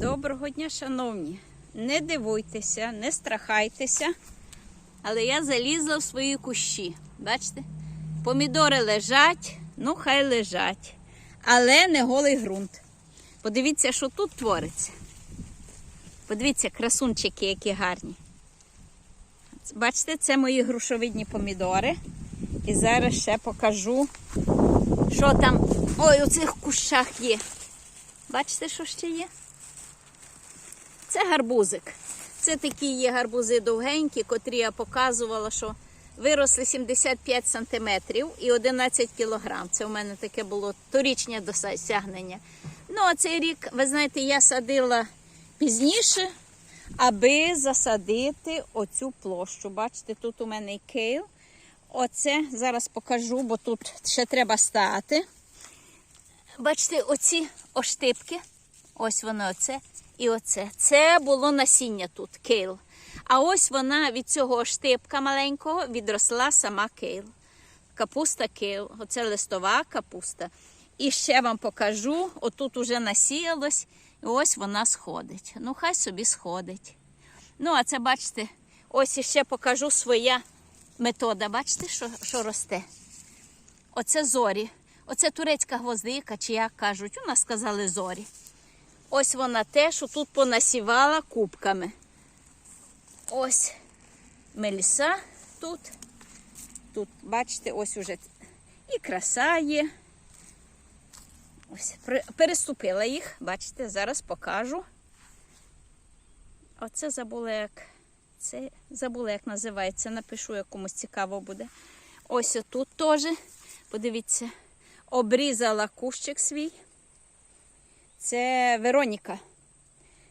Доброго дня, шановні. Не дивуйтеся, не страхайтеся. Але я залізла в свої кущі. Бачите? Помідори лежать, ну хай лежать. Але не голий ґрунт. Подивіться, що тут твориться. Подивіться, красунчики, які гарні. Бачите, це мої грушовидні помідори. І зараз ще покажу, що там ой, у цих кущах є. Бачите, що ще є? Це гарбузик. Це такі є гарбузи довгенькі, котрі я показувала, що виросли 75 сантиметрів і 11 кілограм. Це у мене таке було торічнє досягнення. Ну, а цей рік, ви знаєте, я садила пізніше, аби засадити оцю площу. Бачите, тут у мене і кейл. Оце зараз покажу, бо тут ще треба стати. Бачите, оці оштипки. Ось воно оце і оце. Це було насіння тут, кейл. А ось вона від цього штипка маленького відросла сама кейл. Капуста кейл. Оце листова капуста. І ще вам покажу, отут уже насіялось, і ось вона сходить. Ну, хай собі сходить. Ну, а це, бачите, ось іще покажу своя метода. Бачите, що, що росте? Оце зорі. Оце турецька гвоздика, чи як кажуть, у нас сказали зорі. Ось вона те, що тут понасівала кубками. Ось меліса тут. Тут, бачите, ось уже і краса є. Ось, переступила їх, бачите, зараз покажу. Оце забула як. Це забула, як називається. Напишу, як комусь цікаво буде. Ось тут теж. Подивіться, обрізала кущик свій. Це Вероніка.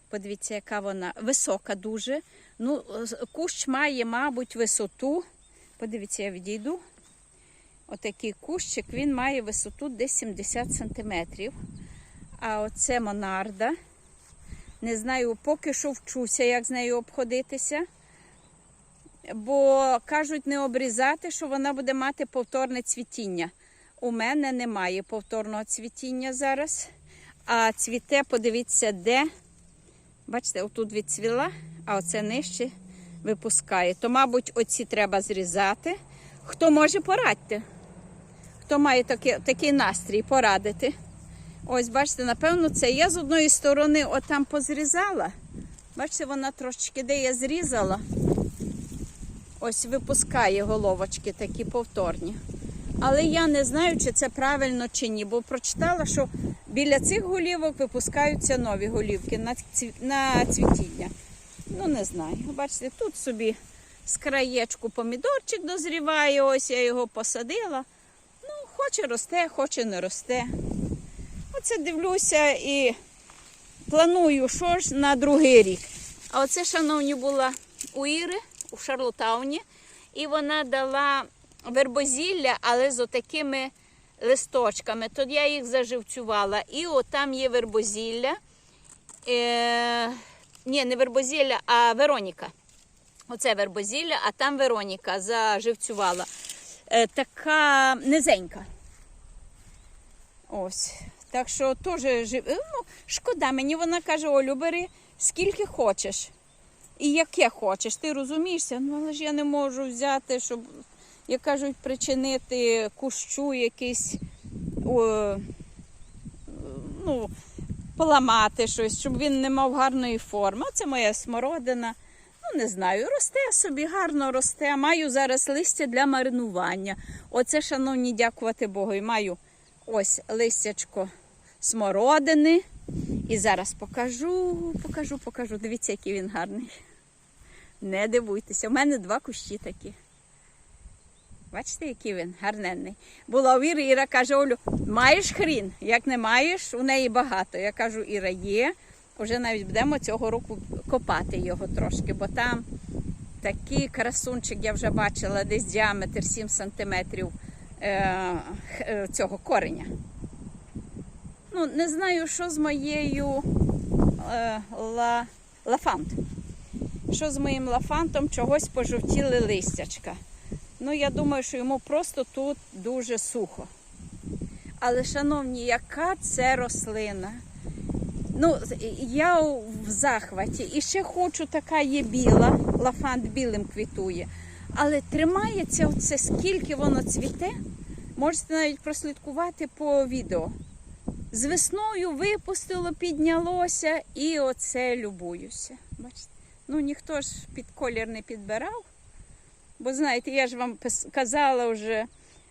Подивіться, яка вона висока дуже. Ну, кущ має, мабуть, висоту. Подивіться, я відійду. Отакий кущик, він має висоту десь 70 сантиметрів. А оце Монарда. Не знаю, поки що вчуся, як з нею обходитися. Бо кажуть, не обрізати, що вона буде мати повторне цвітіння. У мене немає повторного цвітіння зараз. А цвіте, подивіться, де. Бачите, отут відцвіла, а оце нижче випускає. То, мабуть, оці треба зрізати. Хто може порадьте? Хто має такий, такий настрій порадити? Ось, бачите, напевно, це я з одної сторони отам позрізала. Бачите, вона трошечки, де я зрізала. Ось випускає головочки такі повторні. Але я не знаю, чи це правильно чи ні, бо прочитала, що біля цих голівок випускаються нові голівки на, цвітіння. Ну, не знаю. Бачите, тут собі з краєчку помідорчик дозріває, ось я його посадила. Ну, хоче росте, хоче не росте. Оце дивлюся і планую, що ж на другий рік. А оце, шановні, була у Іри у Шарлотауні, і вона дала вербозілля, але з отакими листочками. Тут я їх заживцювала. І от там є вербозілля. Е, ні, не вербозілля, а Вероніка. Оце вербозілля, а там Вероніка заживцювала. Е, така низенька. Ось. Так що теж жив... е, ну, шкода, мені вона каже, Олю, бери скільки хочеш. І яке хочеш, ти розумієшся? Ну, але ж я не можу взяти, щоб, як кажуть, причинити кущу якийсь, ну, поламати щось, щоб він не мав гарної форми. Це моя смородина. Ну, не знаю, росте собі, гарно росте. Маю зараз листя для маринування. Оце, шановні, дякувати Богу. І маю ось листячко смородини. І зараз покажу, покажу, покажу. Дивіться, який він гарний. Не дивуйтеся, у мене два кущі такі. Бачите, який він гарненний. Була у Іри, Іра каже, Олю, маєш хрін? Як не маєш, у неї багато. Я кажу, Іра є. Уже навіть будемо цього року копати його трошки, бо там такий красунчик, я вже бачила, десь діаметр 7 сантиметрів е, е, цього кореня. Ну, не знаю, що з моєю е, ла, лафант. Що з моїм лафантом чогось пожовтіли листячка. Ну, я думаю, що йому просто тут дуже сухо. Але, шановні, яка це рослина? Ну, я в захваті. І ще хочу, така є біла, лафант білим квітує. Але тримається оце, скільки воно цвіте, можете навіть прослідкувати по відео. З весною випустило, піднялося і оце любуюся. Бачите? Ну ніхто ж під колір не підбирав. Бо знаєте, я ж вам казала вже,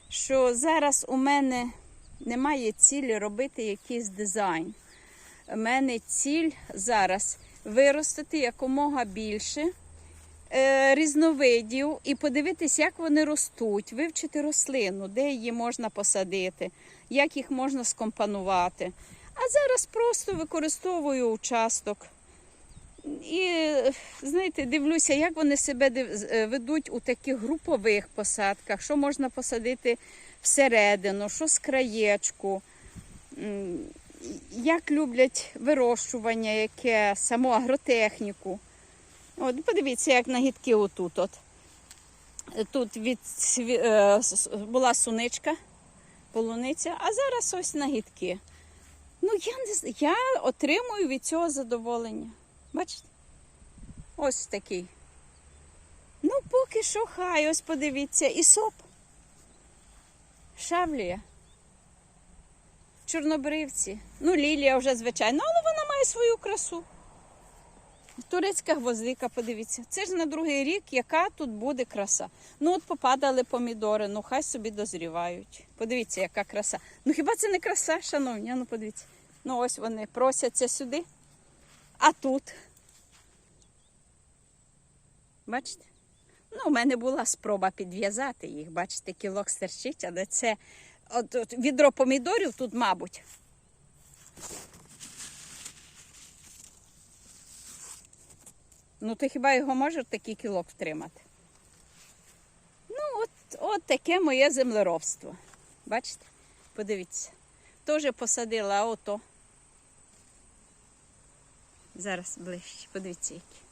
що зараз у мене немає цілі робити якийсь дизайн. У мене ціль зараз виростити якомога більше е, різновидів і подивитись, як вони ростуть, вивчити рослину, де її можна посадити, як їх можна скомпонувати. А зараз просто використовую участок. І знаєте, дивлюся, як вони себе е, ведуть у таких групових посадках, що можна посадити всередину, що з краєчку. Як люблять вирощування, яке саму агротехніку. От, подивіться, як нагідки отут. От. Тут від, е, була суничка, полуниця, а зараз ось нагідки. Ну, я не я отримую від цього задоволення. Бачите? Ось такий. Ну, поки що хай, ось подивіться, і соп. Шавлія. Чорнобривці. Ну, лілія вже звичайно, але вона має свою красу. Турецька гвоздика, подивіться. Це ж на другий рік, яка тут буде краса. Ну, от попадали помідори, ну хай собі дозрівають. Подивіться, яка краса. Ну хіба це не краса, шановні? Ну подивіться. Ну ось вони просяться сюди. А тут. Бачите? Ну, у мене була спроба підв'язати їх. Бачите, кілок стерчить, але це от, от, відро помідорів тут, мабуть. Ну, то хіба його може такий кілок втримати? Ну, от, от таке моє землеробство. Бачите? Подивіться. Теж посадила ото. Зараз ближче. Подивіться, які.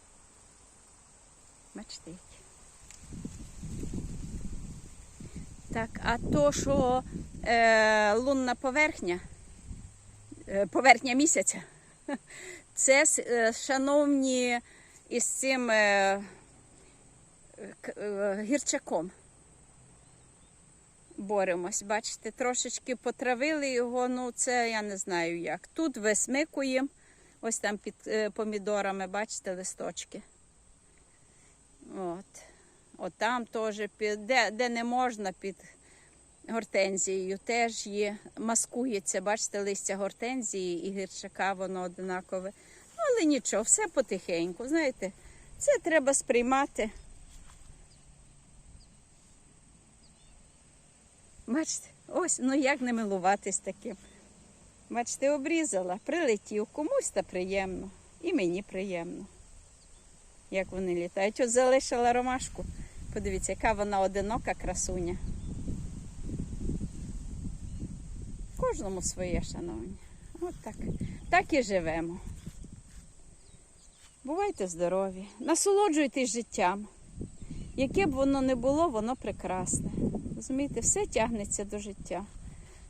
Бачите. Так, а то, що е, лунна поверхня, е, поверхня місяця, це, е, шановні, із цим е, е, гірчаком боремось. Бачите, трошечки потравили його, ну це я не знаю як. Тут висмикуємо, ось там під е, помідорами, бачите, листочки. От. От там теж, під, де, де не можна, під гортензією теж є. Маскується, бачите, листя гортензії і гірчака, воно однакове. Ну, але нічого, все потихеньку. Знаєте, це треба сприймати. Бачите, ось, ну як не милуватись таким. Бачите, обрізала, прилетів, комусь та приємно. І мені приємно. Як вони літають. От залишила ромашку. Подивіться, яка вона одинока красуня. Кожному своє, шановні. От так. Так і живемо. Бувайте здорові, насолоджуйтесь життям. Яке б воно не було, воно прекрасне. Розумієте, все тягнеться до життя.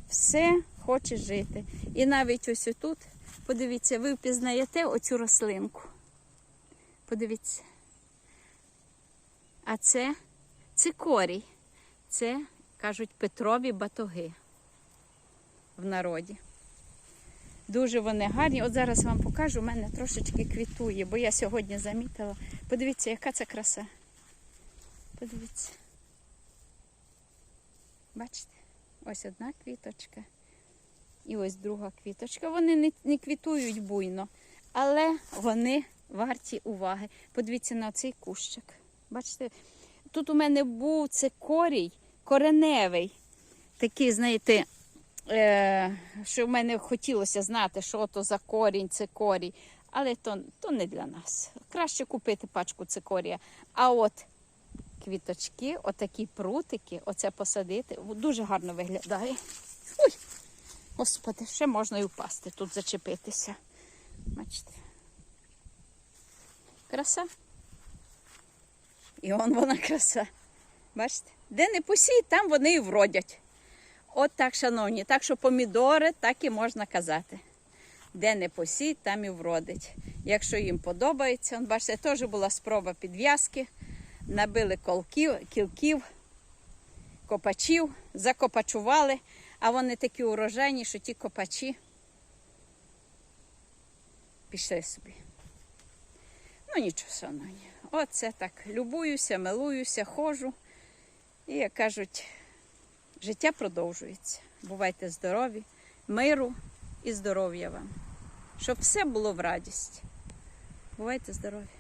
Все хоче жити. І навіть ось тут, подивіться, ви впізнаєте оцю рослинку. Подивіться. А це цикорій. Це, кажуть, Петрові батоги в народі. Дуже вони гарні. От зараз вам покажу, у мене трошечки квітує, бо я сьогодні замітила. Подивіться, яка це краса. Подивіться. Бачите? Ось одна квіточка. І ось друга квіточка. Вони не, не квітують буйно, але вони варті уваги. Подивіться на цей кущик. Бачите, тут у мене був цикорій кореневий. Такий, знаєте, е, що в мене хотілося знати, що то за корінь, цикорій. Але то, то не для нас. Краще купити пачку цикорія. А от квіточки, отакі прутики, оце посадити, дуже гарно виглядає. Ой, господи, ще можна і впасти, тут зачепитися. Бачите. Краса. І он вона краса. Бачите? Де не посій, там вони і вродять. От так, шановні. Так що помідори, так і можна казати. Де не посіть, там і вродить. Якщо їм подобається, он, бачите, теж була спроба підв'язки, набили колків, кілків, копачів, закопачували, а вони такі урожайні, що ті копачі пішли собі. Ну нічого, шановні. Оце так. Любуюся, милуюся, ходжу. І, як кажуть, життя продовжується. Бувайте здорові, миру і здоров'я вам. Щоб все було в радість. Бувайте здорові!